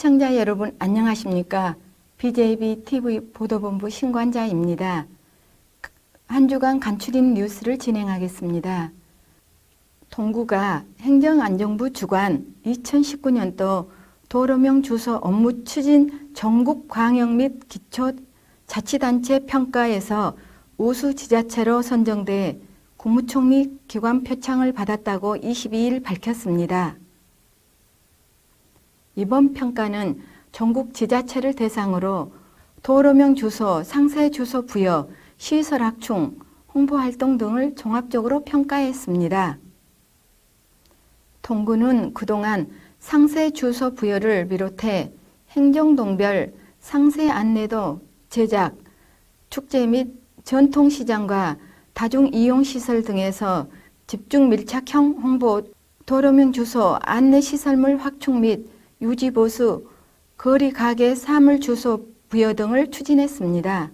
시청자 여러분 안녕하십니까? BJB TV 보도본부 신관자입니다. 한 주간 간추린 뉴스를 진행하겠습니다. 동구가 행정안전부 주관 2019년도 도로명 주소 업무 추진 전국 광역 및 기초 자치단체 평가에서 우수 지자체로 선정돼 국무총리 기관 표창을 받았다고 22일 밝혔습니다. 이번 평가는 전국 지자체를 대상으로 도로명 주소, 상세 주소 부여, 시설 확충, 홍보 활동 등을 종합적으로 평가했습니다. 동구는 그동안 상세 주소 부여를 비롯해 행정동별 상세 안내도 제작, 축제 및 전통시장과 다중이용시설 등에서 집중 밀착형 홍보, 도로명 주소, 안내시설물 확충 및 유지보수, 거리 가게 사물 주소 부여 등을 추진했습니다.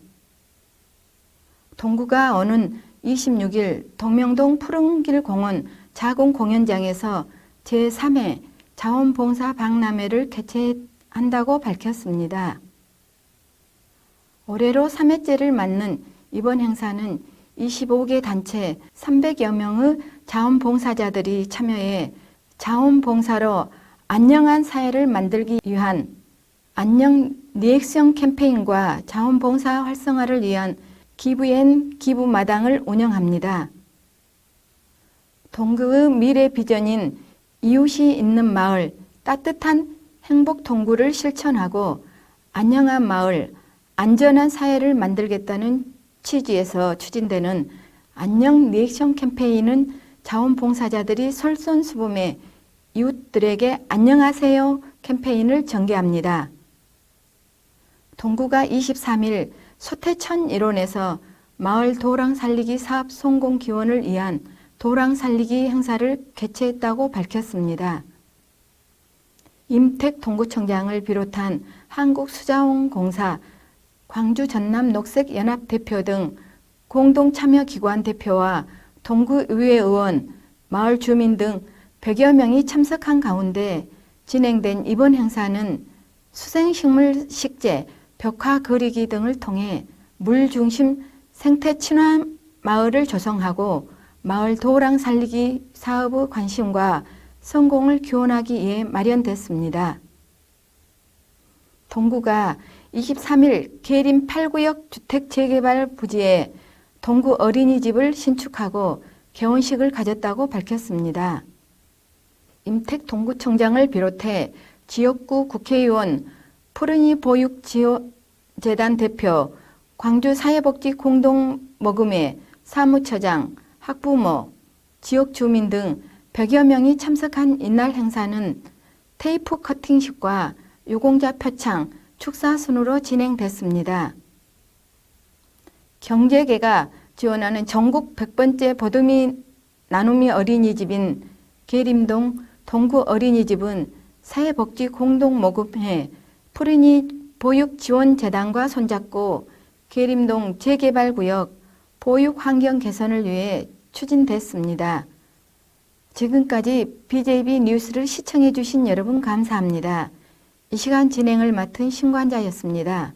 동구가 오는 26일 동명동 푸른길 공원 자공 공연장에서 제3회 자원봉사 박람회를 개최한다고 밝혔습니다. 올해로 3회째를 맞는 이번 행사는 25개 단체 300여 명의 자원봉사자들이 참여해 자원봉사로 안녕한 사회를 만들기 위한 안녕 리액션 캠페인과 자원봉사 활성화를 위한 기부앤 기부마당을 운영합니다. 동구의 미래 비전인 이웃이 있는 마을, 따뜻한 행복 동구를 실천하고 안녕한 마을, 안전한 사회를 만들겠다는 취지에서 추진되는 안녕 리액션 캠페인은 자원봉사자들이 솔선수범해 이웃들에게 안녕하세요 캠페인을 전개합니다. 동구가 23일 소태천 일원에서 마을 도랑 살리기 사업 성공 기원을 위한 도랑 살리기 행사를 개최했다고 밝혔습니다. 임택 동구청장을 비롯한 한국수자원공사, 광주 전남 녹색연합 대표 등 공동참여기관 대표와 동구의회 의원, 마을 주민 등 100여 명이 참석한 가운데 진행된 이번 행사는 수생식물 식재, 벽화 그리기 등을 통해 물 중심 생태 친화 마을을 조성하고 마을 도랑 살리기 사업의 관심과 성공을 기원하기 위해 마련됐습니다. 동구가 23일 계림 8구역 주택 재개발 부지에 동구 어린이집을 신축하고 개원식을 가졌다고 밝혔습니다. 임택 동구청장을 비롯해 지역구 국회의원, 푸른이 보육지원재단 대표, 광주 사회복지 공동모금회 사무처장, 학부모, 지역 주민 등 100여 명이 참석한 이날 행사는 테이프 커팅식과 유공자 표창, 축사 순으로 진행됐습니다. 경제계가 지원하는 전국 100번째 보듬이 나눔이 어린이집인 계림동 동구 어린이집은 사회복지 공동모금회 푸른이 보육지원재단과 손잡고 계림동 재개발구역 보육환경 개선을 위해 추진됐습니다. 지금까지 BJB 뉴스를 시청해 주신 여러분 감사합니다. 이 시간 진행을 맡은 신관자였습니다.